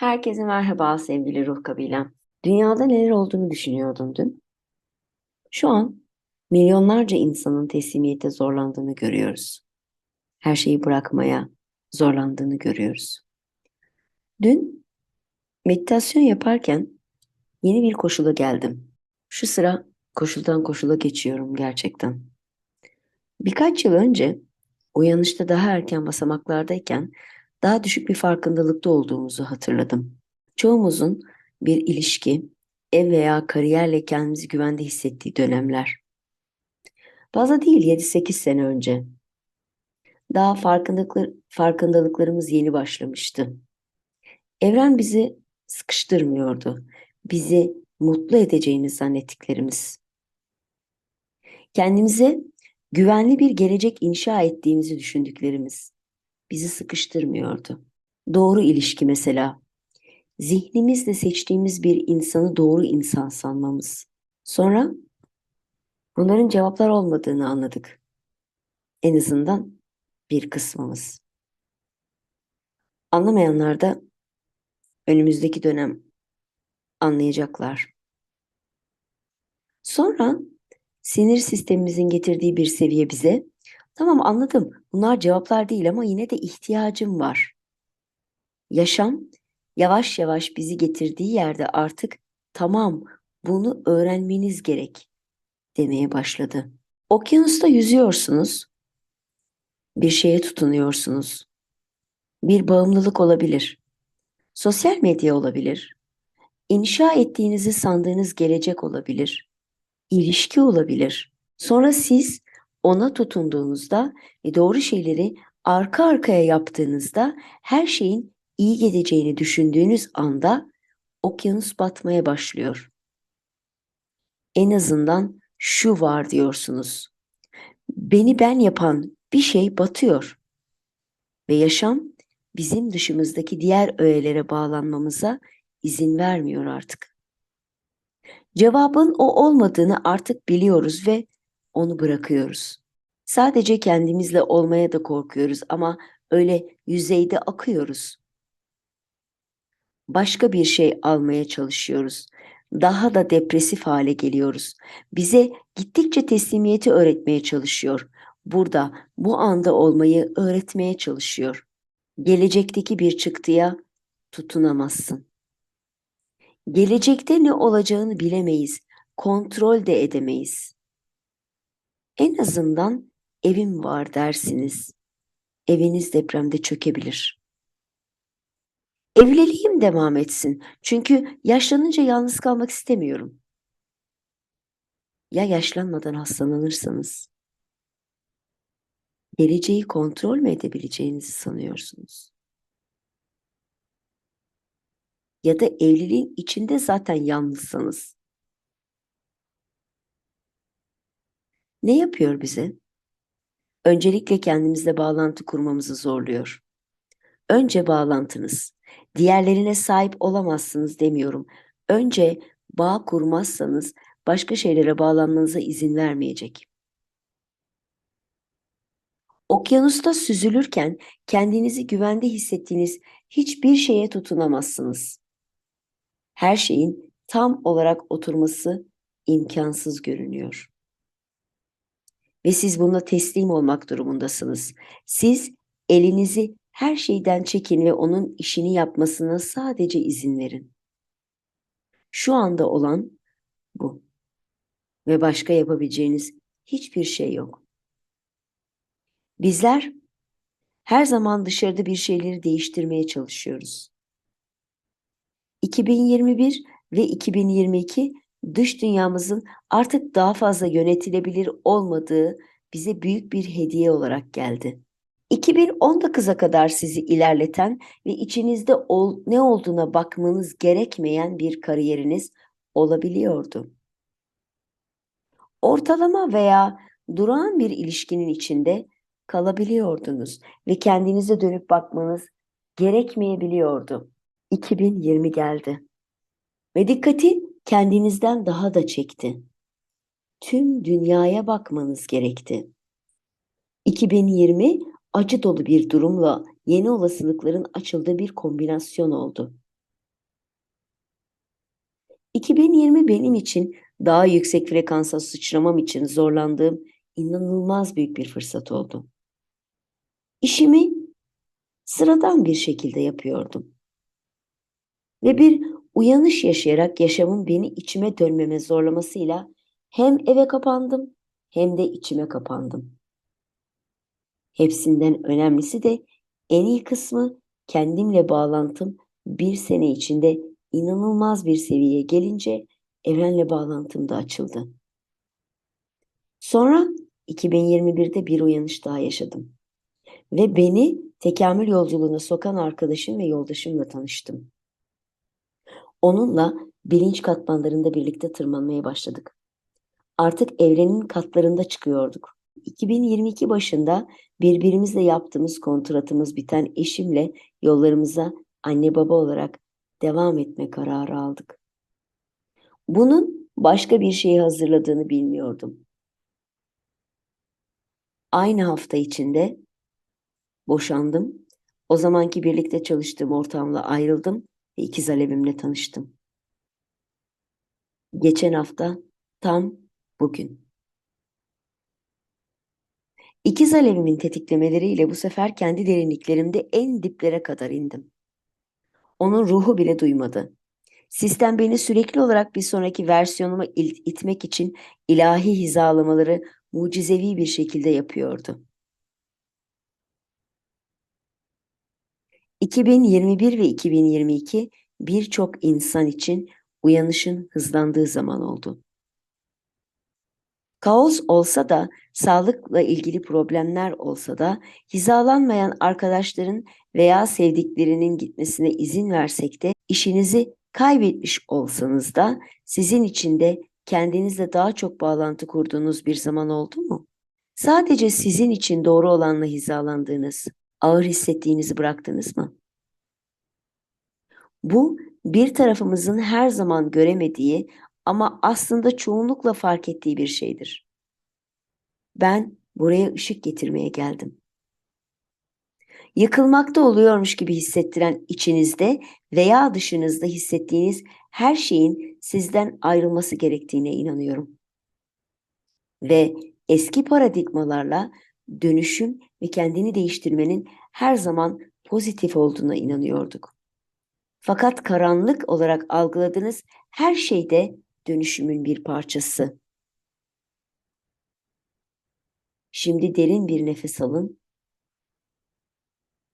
Herkese merhaba sevgili ruh kabilem. Dünyada neler olduğunu düşünüyordun dün. Şu an milyonlarca insanın teslimiyete zorlandığını görüyoruz. Her şeyi bırakmaya zorlandığını görüyoruz. Dün meditasyon yaparken yeni bir koşula geldim. Şu sıra koşuldan koşula geçiyorum gerçekten. Birkaç yıl önce uyanışta daha erken basamaklardayken daha düşük bir farkındalıkta olduğumuzu hatırladım. Çoğumuzun bir ilişki, ev veya kariyerle kendimizi güvende hissettiği dönemler. Fazla değil 7-8 sene önce. Daha farkındalıklar, farkındalıklarımız yeni başlamıştı. Evren bizi sıkıştırmıyordu. Bizi mutlu edeceğini zannettiklerimiz. Kendimize güvenli bir gelecek inşa ettiğimizi düşündüklerimiz bizi sıkıştırmıyordu. Doğru ilişki mesela. Zihnimizle seçtiğimiz bir insanı doğru insan sanmamız. Sonra bunların cevaplar olmadığını anladık. En azından bir kısmımız. Anlamayanlar da önümüzdeki dönem anlayacaklar. Sonra sinir sistemimizin getirdiği bir seviye bize tamam anladım bunlar cevaplar değil ama yine de ihtiyacım var. Yaşam yavaş yavaş bizi getirdiği yerde artık tamam bunu öğrenmeniz gerek demeye başladı. Okyanusta yüzüyorsunuz. Bir şeye tutunuyorsunuz. Bir bağımlılık olabilir. Sosyal medya olabilir. İnşa ettiğinizi sandığınız gelecek olabilir. İlişki olabilir. Sonra siz ona tutunduğunuzda ve doğru şeyleri arka arkaya yaptığınızda her şeyin iyi gideceğini düşündüğünüz anda okyanus batmaya başlıyor. En azından şu var diyorsunuz. Beni ben yapan bir şey batıyor. Ve yaşam bizim dışımızdaki diğer öğelere bağlanmamıza izin vermiyor artık. Cevabın o olmadığını artık biliyoruz ve onu bırakıyoruz. Sadece kendimizle olmaya da korkuyoruz ama öyle yüzeyde akıyoruz. Başka bir şey almaya çalışıyoruz. Daha da depresif hale geliyoruz. Bize gittikçe teslimiyeti öğretmeye çalışıyor. Burada, bu anda olmayı öğretmeye çalışıyor. Gelecekteki bir çıktıya tutunamazsın. Gelecekte ne olacağını bilemeyiz, kontrol de edemeyiz. En azından evim var dersiniz. Eviniz depremde çökebilir. Evliliğim devam etsin. Çünkü yaşlanınca yalnız kalmak istemiyorum. Ya yaşlanmadan hastalanırsanız? Geleceği kontrol mü edebileceğinizi sanıyorsunuz? Ya da evliliğin içinde zaten yalnızsanız? Ne yapıyor bize? Öncelikle kendimizle bağlantı kurmamızı zorluyor. Önce bağlantınız. Diğerlerine sahip olamazsınız demiyorum. Önce bağ kurmazsanız başka şeylere bağlanmanıza izin vermeyecek. Okyanusta süzülürken kendinizi güvende hissettiğiniz hiçbir şeye tutunamazsınız. Her şeyin tam olarak oturması imkansız görünüyor ve siz buna teslim olmak durumundasınız. Siz elinizi her şeyden çekin ve onun işini yapmasına sadece izin verin. Şu anda olan bu. Ve başka yapabileceğiniz hiçbir şey yok. Bizler her zaman dışarıda bir şeyleri değiştirmeye çalışıyoruz. 2021 ve 2022 dış dünyamızın artık daha fazla yönetilebilir olmadığı bize büyük bir hediye olarak geldi. 2019'a kadar sizi ilerleten ve içinizde ol, ne olduğuna bakmanız gerekmeyen bir kariyeriniz olabiliyordu. Ortalama veya durağan bir ilişkinin içinde kalabiliyordunuz ve kendinize dönüp bakmanız gerekmeyebiliyordu. 2020 geldi. Ve dikkati kendinizden daha da çekti. Tüm dünyaya bakmanız gerekti. 2020 acı dolu bir durumla yeni olasılıkların açıldığı bir kombinasyon oldu. 2020 benim için daha yüksek frekansa sıçramam için zorlandığım inanılmaz büyük bir fırsat oldu. İşimi sıradan bir şekilde yapıyordum. Ve bir uyanış yaşayarak yaşamın beni içime dönmeme zorlamasıyla hem eve kapandım hem de içime kapandım. Hepsinden önemlisi de en iyi kısmı kendimle bağlantım bir sene içinde inanılmaz bir seviyeye gelince evrenle bağlantım da açıldı. Sonra 2021'de bir uyanış daha yaşadım. Ve beni tekamül yolculuğuna sokan arkadaşım ve yoldaşımla tanıştım. Onunla bilinç katmanlarında birlikte tırmanmaya başladık. Artık evrenin katlarında çıkıyorduk. 2022 başında birbirimizle yaptığımız kontratımız biten eşimle yollarımıza anne baba olarak devam etme kararı aldık. Bunun başka bir şeyi hazırladığını bilmiyordum. Aynı hafta içinde boşandım. O zamanki birlikte çalıştığım ortamla ayrıldım ve ikiz alevimle tanıştım. Geçen hafta tam bugün. İkiz alevimin tetiklemeleriyle bu sefer kendi derinliklerimde en diplere kadar indim. Onun ruhu bile duymadı. Sistem beni sürekli olarak bir sonraki versiyonuma itmek için ilahi hizalamaları mucizevi bir şekilde yapıyordu. 2021 ve 2022 birçok insan için uyanışın hızlandığı zaman oldu. Kaos olsa da, sağlıkla ilgili problemler olsa da, hizalanmayan arkadaşların veya sevdiklerinin gitmesine izin versek de, işinizi kaybetmiş olsanız da, sizin için de kendinizle daha çok bağlantı kurduğunuz bir zaman oldu mu? Sadece sizin için doğru olanla hizalandığınız, ağır hissettiğinizi bıraktınız mı? Bu bir tarafımızın her zaman göremediği ama aslında çoğunlukla fark ettiği bir şeydir. Ben buraya ışık getirmeye geldim. Yıkılmakta oluyormuş gibi hissettiren içinizde veya dışınızda hissettiğiniz her şeyin sizden ayrılması gerektiğine inanıyorum. Ve eski paradigmalarla dönüşüm ve kendini değiştirmenin her zaman pozitif olduğuna inanıyorduk. Fakat karanlık olarak algıladığınız her şeyde dönüşümün bir parçası. Şimdi derin bir nefes alın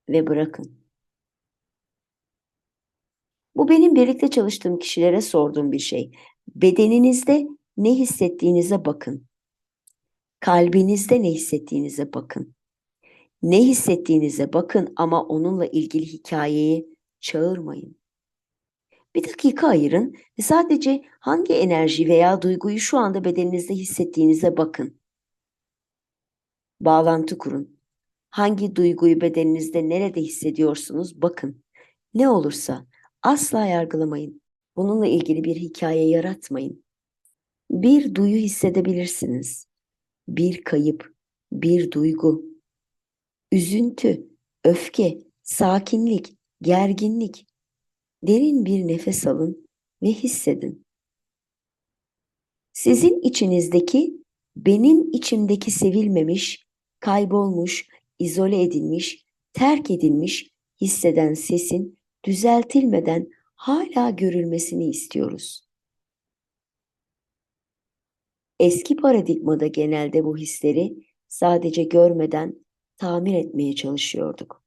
ve bırakın. Bu benim birlikte çalıştığım kişilere sorduğum bir şey. Bedeninizde ne hissettiğinize bakın. Kalbinizde ne hissettiğinize bakın. Ne hissettiğinize bakın ama onunla ilgili hikayeyi çağırmayın. Bir dakika ayırın ve sadece hangi enerji veya duyguyu şu anda bedeninizde hissettiğinize bakın. Bağlantı kurun. Hangi duyguyu bedeninizde nerede hissediyorsunuz bakın. Ne olursa asla yargılamayın. Bununla ilgili bir hikaye yaratmayın. Bir duyu hissedebilirsiniz. Bir kayıp, bir duygu. Üzüntü, öfke, sakinlik, gerginlik. Derin bir nefes alın ve hissedin. Sizin içinizdeki benim içimdeki sevilmemiş, kaybolmuş, izole edilmiş, terk edilmiş hisseden sesin düzeltilmeden hala görülmesini istiyoruz. Eski paradigmada genelde bu hisleri sadece görmeden tamir etmeye çalışıyorduk.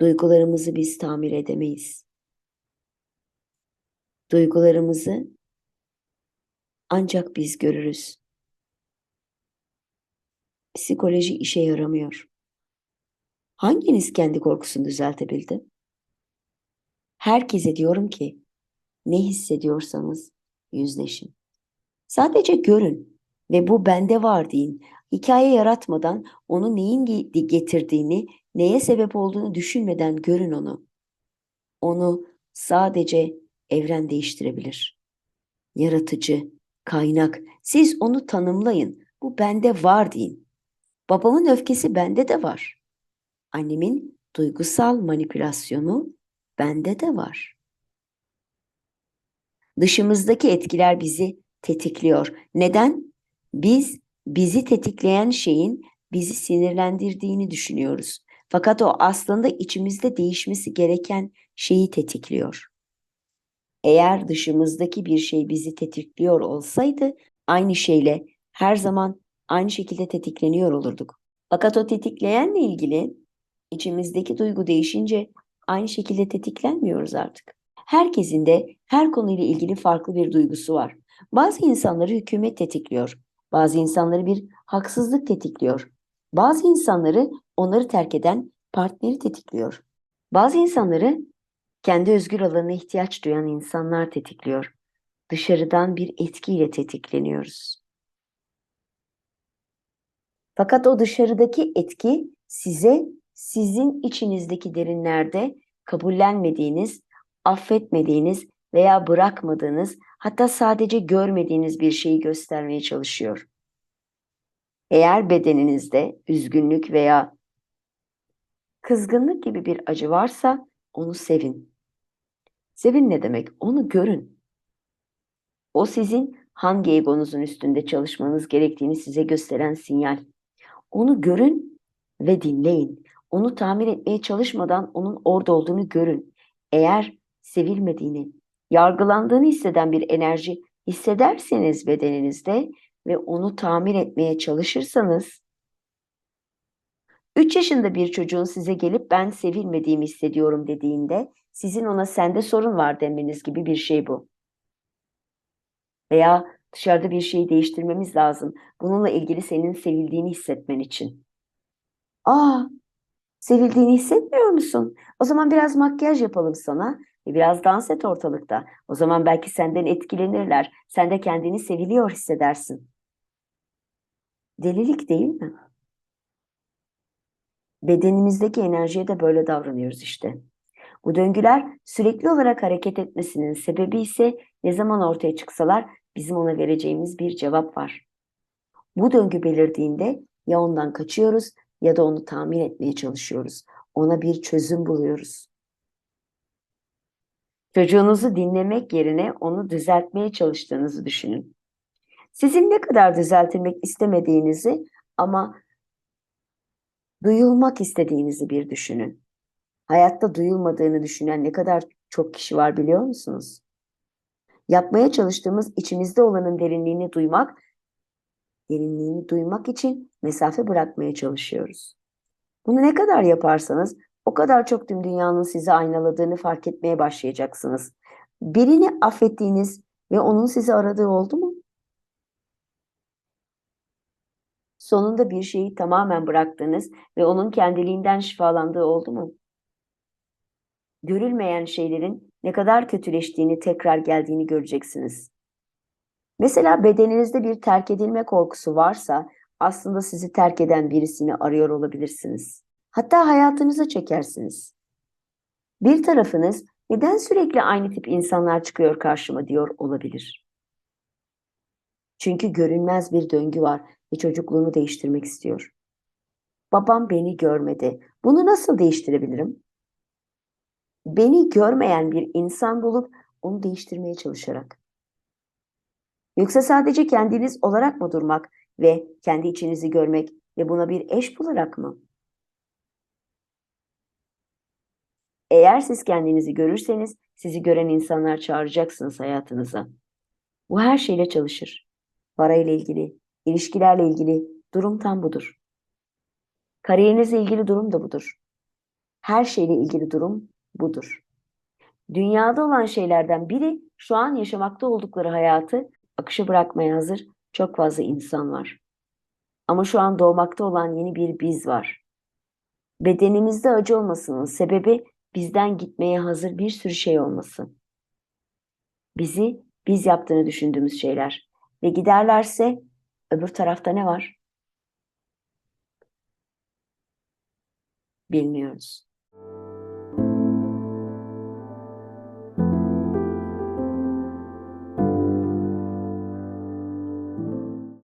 Duygularımızı biz tamir edemeyiz. Duygularımızı ancak biz görürüz. Psikoloji işe yaramıyor. Hanginiz kendi korkusunu düzeltebildi? Herkese diyorum ki ne hissediyorsanız yüzleşin. Sadece görün ve bu bende var deyin. Hikaye yaratmadan onu neyin getirdiğini, neye sebep olduğunu düşünmeden görün onu. Onu sadece evren değiştirebilir. Yaratıcı, kaynak. Siz onu tanımlayın. Bu bende var deyin. Babamın öfkesi bende de var. Annemin duygusal manipülasyonu bende de var. Dışımızdaki etkiler bizi tetikliyor. Neden? Biz bizi tetikleyen şeyin bizi sinirlendirdiğini düşünüyoruz. Fakat o aslında içimizde değişmesi gereken şeyi tetikliyor. Eğer dışımızdaki bir şey bizi tetikliyor olsaydı aynı şeyle her zaman aynı şekilde tetikleniyor olurduk. Fakat o tetikleyenle ilgili içimizdeki duygu değişince aynı şekilde tetiklenmiyoruz artık. Herkesin de her konuyla ilgili farklı bir duygusu var. Bazı insanları hükümet tetikliyor. Bazı insanları bir haksızlık tetikliyor. Bazı insanları onları terk eden partneri tetikliyor. Bazı insanları kendi özgür alanına ihtiyaç duyan insanlar tetikliyor. Dışarıdan bir etkiyle tetikleniyoruz. Fakat o dışarıdaki etki size sizin içinizdeki derinlerde kabullenmediğiniz, affetmediğiniz veya bırakmadığınız, hatta sadece görmediğiniz bir şeyi göstermeye çalışıyor. Eğer bedeninizde üzgünlük veya kızgınlık gibi bir acı varsa onu sevin. Sevin ne demek? Onu görün. O sizin hangi egonuzun üstünde çalışmanız gerektiğini size gösteren sinyal. Onu görün ve dinleyin. Onu tamir etmeye çalışmadan onun orada olduğunu görün. Eğer sevilmediğini, yargılandığını hisseden bir enerji hissederseniz bedeninizde ve onu tamir etmeye çalışırsanız 3 yaşında bir çocuğun size gelip ben sevilmediğimi hissediyorum dediğinde sizin ona sende sorun var demeniz gibi bir şey bu. Veya dışarıda bir şeyi değiştirmemiz lazım. Bununla ilgili senin sevildiğini hissetmen için. Aa, sevildiğini hissetmiyor musun? O zaman biraz makyaj yapalım sana. E biraz dans et ortalıkta. O zaman belki senden etkilenirler. Sen de kendini seviliyor hissedersin. Delilik değil mi? Bedenimizdeki enerjiye de böyle davranıyoruz işte. Bu döngüler sürekli olarak hareket etmesinin sebebi ise ne zaman ortaya çıksalar bizim ona vereceğimiz bir cevap var. Bu döngü belirdiğinde ya ondan kaçıyoruz ya da onu tahmin etmeye çalışıyoruz. Ona bir çözüm buluyoruz. Çocuğunuzu dinlemek yerine onu düzeltmeye çalıştığınızı düşünün. Sizin ne kadar düzeltilmek istemediğinizi ama duyulmak istediğinizi bir düşünün. Hayatta duyulmadığını düşünen ne kadar çok kişi var biliyor musunuz? Yapmaya çalıştığımız içimizde olanın derinliğini duymak, derinliğini duymak için mesafe bırakmaya çalışıyoruz. Bunu ne kadar yaparsanız o kadar çok tüm dünyanın sizi aynaladığını fark etmeye başlayacaksınız. Birini affettiğiniz ve onun sizi aradığı oldu mu? Sonunda bir şeyi tamamen bıraktınız ve onun kendiliğinden şifalandığı oldu mu? Görülmeyen şeylerin ne kadar kötüleştiğini, tekrar geldiğini göreceksiniz. Mesela bedeninizde bir terk edilme korkusu varsa aslında sizi terk eden birisini arıyor olabilirsiniz. Hatta hayatınıza çekersiniz. Bir tarafınız neden sürekli aynı tip insanlar çıkıyor karşıma diyor olabilir. Çünkü görünmez bir döngü var ve çocukluğunu değiştirmek istiyor. Babam beni görmedi. Bunu nasıl değiştirebilirim? Beni görmeyen bir insan bulup onu değiştirmeye çalışarak. Yoksa sadece kendiniz olarak mı durmak ve kendi içinizi görmek ve buna bir eş bularak mı? Eğer siz kendinizi görürseniz sizi gören insanlar çağıracaksınız hayatınıza. Bu her şeyle çalışır. Parayla ilgili, ilişkilerle ilgili durum tam budur. Kariyerinizle ilgili durum da budur. Her şeyle ilgili durum budur. Dünyada olan şeylerden biri şu an yaşamakta oldukları hayatı akışa bırakmaya hazır çok fazla insan var. Ama şu an doğmakta olan yeni bir biz var. Bedenimizde acı olmasının sebebi bizden gitmeye hazır bir sürü şey olması. Bizi biz yaptığını düşündüğümüz şeyler ve giderlerse öbür tarafta ne var? Bilmiyoruz.